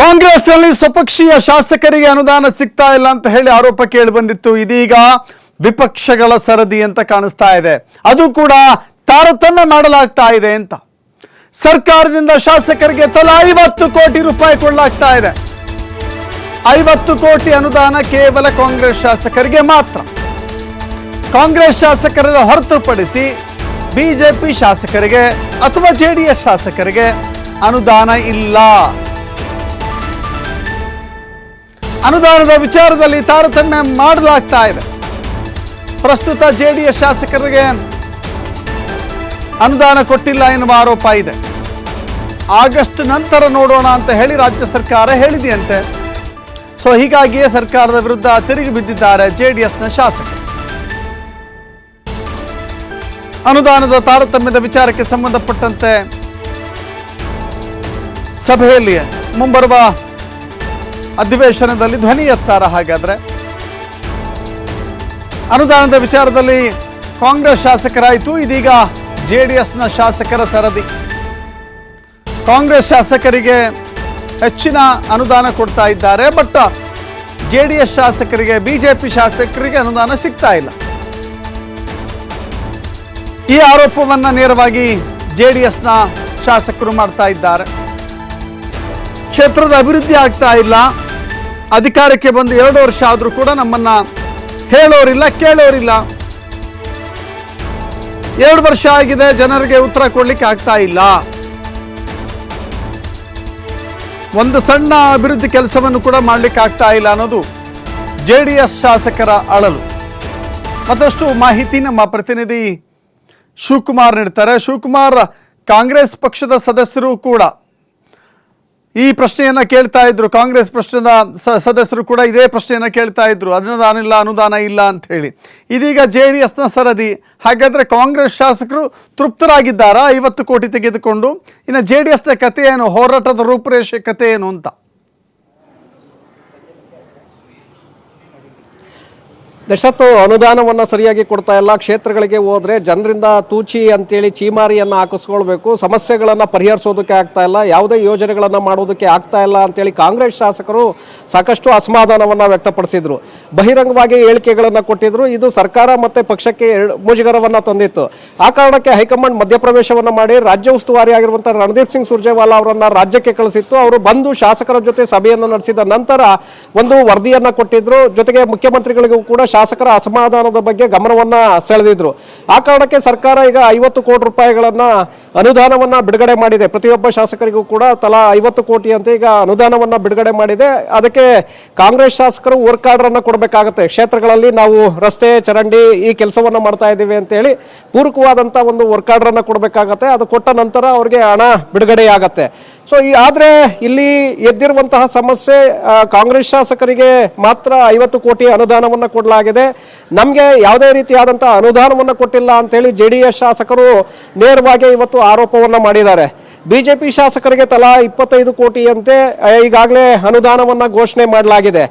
ಕಾಂಗ್ರೆಸ್ನಲ್ಲಿ ಸ್ವಪಕ್ಷೀಯ ಶಾಸಕರಿಗೆ ಅನುದಾನ ಸಿಗ್ತಾ ಇಲ್ಲ ಅಂತ ಹೇಳಿ ಆರೋಪ ಕೇಳಿ ಬಂದಿತ್ತು. ಇದೀಗ ವಿಪಕ್ಷಗಳ ಸರದಿ ಅಂತ ಕಾಣಿಸ್ತಾ ಇದೆ. ಅದು ಕೂಡ ತಾರತಮ್ಯ ಮಾಡಲಾಗ್ತಾ ಇದೆ ಅಂತ. ಸರ್ಕಾರದಿಂದ ಶಾಸಕರಿಗೆ ತಲಾ ಐವತ್ತು ಕೋಟಿ ರೂಪಾಯಿ ಕೊಡಲಾಗ್ತಾ ಇದೆ. ಐವತ್ತು ಕೋಟಿ ಅನುದಾನ ಕೇವಲ ಕಾಂಗ್ರೆಸ್ ಶಾಸಕರಿಗೆ ಮಾತ್ರ. ಕಾಂಗ್ರೆಸ್ ಶಾಸಕರನ್ನು ಹೊರತುಪಡಿಸಿ ಬಿಜೆಪಿ ಶಾಸಕರಿಗೆ ಅಥವಾ ಜೆ ಡಿ ಎಸ್ ಶಾಸಕರಿಗೆ ಅನುದಾನ ಇಲ್ಲ. ಅನುದಾನದ ವಿಚಾರದಲ್ಲಿ ತಾರತಮ್ಯ ಮಾಡಲಾಗ್ತಾ ಇದೆ. ಪ್ರಸ್ತುತ ಜೆ ಡಿ ಎಸ್ ಶಾಸಕರಿಗೆ ಅನುದಾನ ಕೊಟ್ಟಿಲ್ಲ ಎನ್ನುವ ಆರೋಪ ಇದೆ. ಆಗಸ್ಟ್ ನಂತರ ನೋಡೋಣ ಅಂತ ಹೇಳಿ ರಾಜ್ಯ ಸರ್ಕಾರ ಹೇಳಿದೆಯಂತೆ. ಸೊ ಹೀಗಾಗಿಯೇ ಸರ್ಕಾರದ ವಿರುದ್ಧ ತಿರುಗಿ ಬಿದ್ದಿದ್ದಾರೆ ಜೆ ಡಿ ಎಸ್ನ ಶಾಸಕರು. ಅನುದಾನದ ತಾರತಮ್ಯದ ವಿಚಾರಕ್ಕೆ ಸಂಬಂಧಪಟ್ಟಂತೆ ಸಭೆಯಲ್ಲಿ ಮುಂಬರುವ ಅಧಿವೇಶನದಲ್ಲಿ ಧ್ವನಿ ಎತ್ತಾರ ಹಾಗಾದ್ರೆ? ಅನುದಾನದ ವಿಚಾರದಲ್ಲಿ ಕಾಂಗ್ರೆಸ್ ಶಾಸಕರಾಯಿತು, ಇದೀಗ ಜೆ ಡಿ ಎಸ್ನ ಶಾಸಕರ ಸರದಿ. ಕಾಂಗ್ರೆಸ್ ಶಾಸಕರಿಗೆ ಹೆಚ್ಚಿನ ಅನುದಾನ ಕೊಡ್ತಾ ಇದ್ದಾರೆ, ಬಟ್ ಜೆ ಡಿ ಎಸ್ ಶಾಸಕರಿಗೆ, ಬಿಜೆಪಿ ಶಾಸಕರಿಗೆ ಅನುದಾನ ಸಿಗ್ತಾ ಇಲ್ಲ. ಈ ಆರೋಪವನ್ನು ನೇರವಾಗಿ ಜೆ ಡಿ ಎಸ್ನ ಶಾಸಕರು ಮಾಡ್ತಾ ಇದ್ದಾರೆ. ಕ್ಷೇತ್ರದ ಅಭಿವೃದ್ಧಿ ಆಗ್ತಾ ಇಲ್ಲ, ಅಧಿಕಾರಕ್ಕೆ ಬಂದು ಎರಡು ವರ್ಷ ಆದರೂ ಕೂಡ ನಮ್ಮನ್ನ ಹೇಳೋರಿಲ್ಲ, ಕೇಳೋರಿಲ್ಲ. ಎರಡು ವರ್ಷ ಆಗಿದೆ, ಜನರಿಗೆ ಉತ್ತರ ಕೊಡ್ಲಿಕ್ಕೆ ಆಗ್ತಾ ಇಲ್ಲ. ಒಂದು ಸಣ್ಣ ಅಭಿವೃದ್ಧಿ ಕೆಲಸವನ್ನು ಕೂಡ ಮಾಡಲಿಕ್ಕೆ ಆಗ್ತಾ ಇಲ್ಲ ಅನ್ನೋದು ಜೆ ಡಿ ಎಸ್ ಶಾಸಕರ ಅಳಲು. ಮತ್ತಷ್ಟು ಮಾಹಿತಿ ನಮ್ಮ ಪ್ರತಿನಿಧಿ ಶಿವಕುಮಾರ್ ನೀಡ್ತಾರೆ. ಶಿವಕುಮಾರ್, ಕಾಂಗ್ರೆಸ್ ಪಕ್ಷದ ಸದಸ್ಯರು ಕೂಡ ಈ ಪ್ರಶ್ನೆಯನ್ನ ಕೇಳ್ತಾ ಇದ್ರು. ಕಾಂಗ್ರೆಸ್ ಸ- ಸದಸ್ಯರು ಕೂಡ ಇದೇ ಪ್ರಶ್ನೆಯನ್ನ ಕೇಳ್ತಾ ಇದ್ರು. ಅನುದಾನ ಇಲ್ಲ ಅನುದಾನ ಇಲ್ಲ ಅಂತ ಹೇಳಿ. ಇದೀಗ ಜೆ ಡಿ ಎಸ್ನ ಸರದಿ. ಹಾಗಾದ್ರೆ ಕಾಂಗ್ರೆಸ್ ಶಾಸಕರು ತೃಪ್ತರಾಗಿದ್ದಾರಾ? ಐವತ್ತು ಕೋಟಿ ತೆಗೆದುಕೊಂಡು. ಇನ್ನು ಜೆ ಡಿ ಎಸ್ನ ಕಥೆ ಏನು? ಹೋರಾಟದ ರೂಪುರೇಷೆ ಕತೆ ಏನು ಅಂತ? ದಶತ್ತು ಅನುದಾನವನ್ನು ಸರಿಯಾಗಿ ಕೊಡ್ತಾ ಇಲ್ಲ. ಕ್ಷೇತ್ರಗಳಿಗೆ ಹೋದ್ರೆ ಜನರಿಂದ ತೂಚಿ ಅಂತೇಳಿ ಚೀಮಾರಿಯನ್ನು ಹಾಕಿಸ್ಕೊಳ್ಬೇಕು. ಸಮಸ್ಯೆಗಳನ್ನು ಪರಿಹರಿಸೋದಕ್ಕೆ ಆಗ್ತಾ ಇಲ್ಲ. ಯಾವುದೇ ಯೋಜನೆಗಳನ್ನು ಮಾಡೋದಕ್ಕೆ ಆಗ್ತಾ ಇಲ್ಲ ಅಂತೇಳಿ ಕಾಂಗ್ರೆಸ್ ಶಾಸಕರು ಸಾಕಷ್ಟು ಅಸಮಾಧಾನವನ್ನು ವ್ಯಕ್ತಪಡಿಸಿದರು. ಬಹಿರಂಗವಾಗಿ ಹೇಳಿಕೆಗಳನ್ನು ಕೊಟ್ಟಿದ್ದರು ಇದು ಸರ್ಕಾರ ಮತ್ತು ಪಕ್ಷಕ್ಕೆ ಮುಜುಗರವನ್ನು ತಂದಿತ್ತು. ಆ ಕಾರಣಕ್ಕೆ ಹೈಕಮಾಂಡ್ ಮಧ್ಯಪ್ರವೇಶವನ್ನು ಮಾಡಿ ರಾಜ್ಯ ಉಸ್ತುವಾರಿ ಆಗಿರುವಂಥ ರಣದೀಪ್ ಸಿಂಗ್ ಸುರ್ಜೇವಾಲಾ ಅವರನ್ನು ರಾಜ್ಯಕ್ಕೆ ಕಳಿಸಿತ್ತು. ಅವರು ಬಂದು ಶಾಸಕರ ಜೊತೆ ಸಭೆಯನ್ನು ನಡೆಸಿದ ನಂತರ ಒಂದು ವರದಿಯನ್ನು ಕೊಟ್ಟಿದ್ದರು ಜೊತೆಗೆ ಮುಖ್ಯಮಂತ್ರಿಗಳಿಗೂ ಕೂಡ ಶಾಸಕರ ಅಸಮಾಧಾನದ ಬಗ್ಗೆ ಗಮನವನ್ನ ಸೆಳೆದಿದ್ರು. ಆ ಕಾರಣಕ್ಕೆ ಸರ್ಕಾರ ಈಗ ಐವತ್ತು ಕೋಟಿ ರೂಪಾಯಿಗಳನ್ನ ಅನುದಾನವನ್ನ ಬಿಡುಗಡೆ ಮಾಡಿದೆ. ಪ್ರತಿಯೊಬ್ಬ ಶಾಸಕರಿಗೂ ಕೂಡ ತಲಾ ಐವತ್ತು ಕೋಟಿ ಅಂತ ಈಗ ಅನುದಾನವನ್ನ ಬಿಡುಗಡೆ ಮಾಡಿದೆ. ಅದಕ್ಕೆ ಕಾಂಗ್ರೆಸ್ ಶಾಸಕರು ವರ್ಕ್ ಅನ್ನ ಕೊಡಬೇಕಾಗತ್ತೆ. ಕ್ಷೇತ್ರಗಳಲ್ಲಿ ನಾವು ರಸ್ತೆ, ಚರಂಡಿ ಈ ಕೆಲಸವನ್ನ ಮಾಡ್ತಾ ಇದ್ದೀವಿ ಅಂತ ಹೇಳಿ ಪೂರಕವಾದಂತ ಒಂದು ವರ್ಕ್ ಆರ್ಡರ್ ಅನ್ನ ಕೊಡಬೇಕಾಗತ್ತೆ. ಅದು ಕೊಟ್ಟ ನಂತರ ಅವರಿಗೆ ಹಣ ಬಿಡುಗಡೆ ಆಗತ್ತೆ ಸೊ ಈ ಆದ್ರೆ ಇಲ್ಲಿ ಎದ್ದಿರುವಂತಹ ಸಮಸ್ಯೆ ಕಾಂಗ್ರೆಸ್ ಶಾಸಕರಿಗೆ ಮಾತ್ರ ಐವತ್ತು ಕೋಟಿ ಅನುದಾನವನ್ನ ಕೊಡಲಾಗಿದೆ. ನಮಗೆ ಯಾವುದೇ ರೀತಿಯಾದಂತಹ ಅನುದಾನವನ್ನ ಕೊಟ್ಟಿಲ್ಲ ಅಂತೇಳಿ ಜೆ ಡಿ ಎಸ್ ಶಾಸಕರು ನೇರವಾಗಿ ಇವತ್ತು ಆರೋಪವನ್ನ ಮಾಡಿದ್ದಾರೆ. ಬಿಜೆಪಿ ಶಾಸಕರಿಗೆ ತಲಾ ಇಪ್ಪತ್ತೈದು ಕೋಟಿಯಂತೆ ಈಗಾಗಲೇ ಅನುದಾನವನ್ನ ಘೋಷಣೆ ಮಾಡಲಾಗಿದೆ.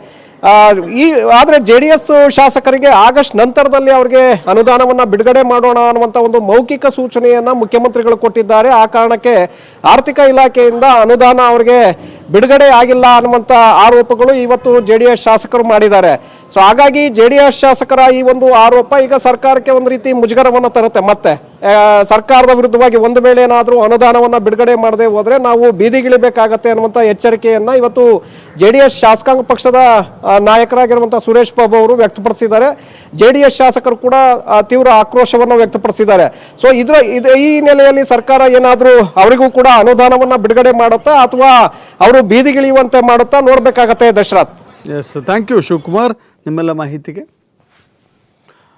ಈ, ಆದ್ರೆ ಜೆ ಡಿ ಎಸ್ ಶಾಸಕರಿಗೆ ಆಗಸ್ಟ್ ನಂತರದಲ್ಲಿ ಅವರಿಗೆ ಅನುದಾನವನ್ನ ಬಿಡುಗಡೆ ಮಾಡೋಣ ಅನ್ನುವಂತ ಒಂದು ಮೌಖಿಕ ಸೂಚನೆಯನ್ನ ಮುಖ್ಯಮಂತ್ರಿಗಳು ಕೊಟ್ಟಿದ್ದಾರೆ. ಆ ಕಾರಣಕ್ಕೆ ಆರ್ಥಿಕ ಇಲಾಖೆಯಿಂದ ಅನುದಾನ ಅವರಿಗೆ ಬಿಡುಗಡೆ ಆಗಿಲ್ಲ ಅನ್ನುವಂತ ಆರೋಪಗಳು ಇವತ್ತು ಜೆ ಶಾಸಕರು ಮಾಡಿದ್ದಾರೆ. ಸೊ ಹಾಗಾಗಿ ಜೆ ಡಿ ಎಸ್ ಶಾಸಕರ ಈ ಒಂದು ಆರೋಪ ಈಗ ಸರ್ಕಾರಕ್ಕೆ ಒಂದು ರೀತಿ ಮುಜುಗರವನ್ನು ತರುತ್ತೆ. ಮತ್ತೆ ಸರ್ಕಾರದ ವಿರುದ್ಧವಾಗಿ ಒಂದು ವೇಳೆ ಏನಾದರೂ ಅನುದಾನವನ್ನ ಬಿಡುಗಡೆ ಮಾಡದೆ ಹೋದರೆ ನಾವು ಬೀದಿಗಿಳಿಬೇಕಾಗತ್ತೆ ಅನ್ನುವಂಥ ಎಚ್ಚರಿಕೆಯನ್ನು ಇವತ್ತು ಜೆ ಡಿ ಎಸ್ ಶಾಸಕಾಂಗ ಪಕ್ಷದ ನಾಯಕರಾಗಿರುವಂಥ ಸುರೇಶ್ ಬಾಬು ಅವರು ವ್ಯಕ್ತಪಡಿಸಿದ್ದಾರೆ. ಜೆ ಡಿ ಎಸ್ ಶಾಸಕರು ಕೂಡ ತೀವ್ರ ಆಕ್ರೋಶವನ್ನು ವ್ಯಕ್ತಪಡಿಸಿದ್ದಾರೆ. ಸೊ ಇದರ, ಇದು, ಈ ನೆಲೆಯಲ್ಲಿ ಸರ್ಕಾರ ಏನಾದರೂ ಅವರಿಗೂ ಕೂಡ ಅನುದಾನವನ್ನ ಬಿಡುಗಡೆ ಮಾಡುತ್ತಾ ಅಥವಾ ಅವರು ಬೀದಿಗಿಳಿಯುವಂತೆ ಮಾಡುತ್ತಾ ನೋಡ್ಬೇಕಾಗತ್ತೆ Dasharath? Yes thank you Shivakumar ನಿಮ್ಮೆಲ್ಲ ಮಾಹಿತಿಗೆ.